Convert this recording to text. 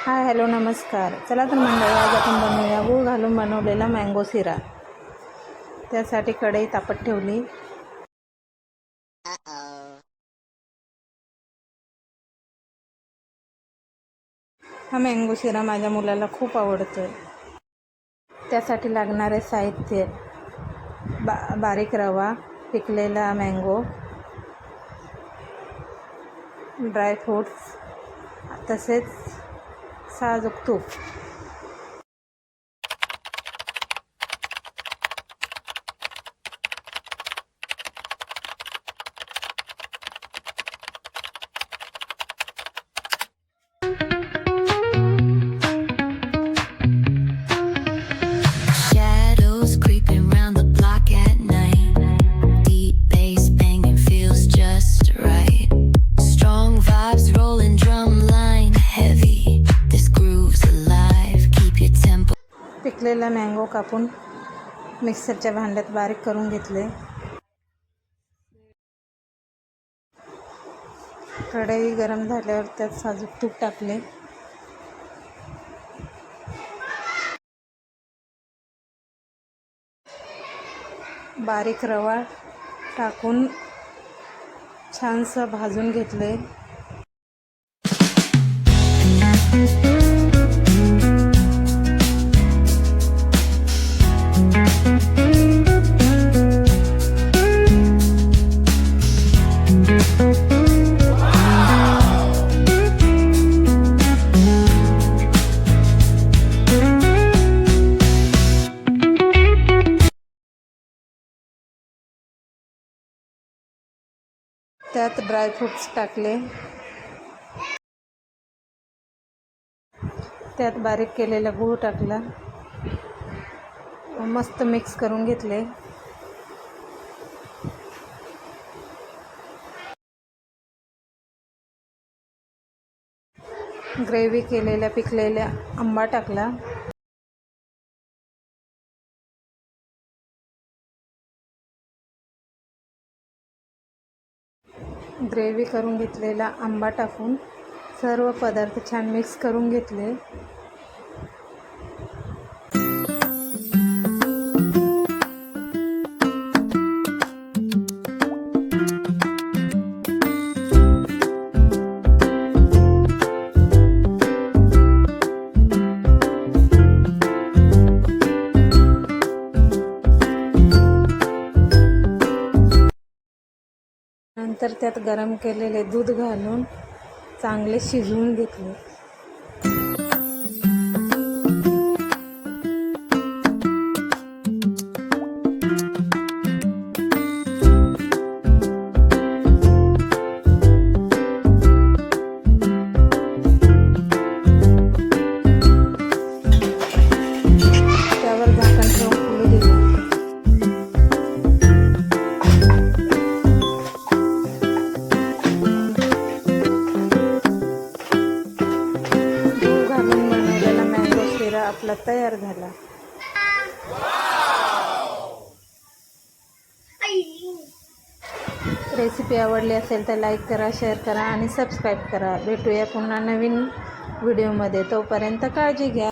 Hi hello नमस्कार. चला तर मंडळी आज आपण बनवूया गूळ घालून बनवलेला मँगो सिरा त्यासाठी कढई तापत ठेवली. हा मँगो सिरा माझ्या मुलाला खूप आवडतो त्यासाठी लागणारे साहित्य बा बारीक रवा पिकलेला मँगो ड्रायफ्रूट्स तसेच साजूक तूप पिकलेला मँगो कापून मिक्सरच्या भांड्यात बारीक करून घेतले. कढई गरम झाल्यावर त्यात साजूक तूप टाकले. बारीक रवा टाकून छानसं भाजून घेतले. त्यात ड्रायफ्रूट्स टाकले. त्यात बारीक केलेला गूळ टाकला. मस्त मिक्स करून घेतले. ग्रेव्ही केलेल्या पिकलेल्या आंबा टाकला. ग्रेव्ही करून घेतलेला आंबा टाकून सर्व पदार्थ छान मिक्स करून घेतले. नंतर त्यात गरम केलेले दूध घालून चांगले शिजवून घेतले. आपला तयार झाला. रेसिपी आवडली असेल तर लाईक करा शेअर करा आणि सबस्क्राईब करा. भेटूया पुन्हा नवीन व्हिडिओमध्ये तोपर्यंत काळजी घ्या.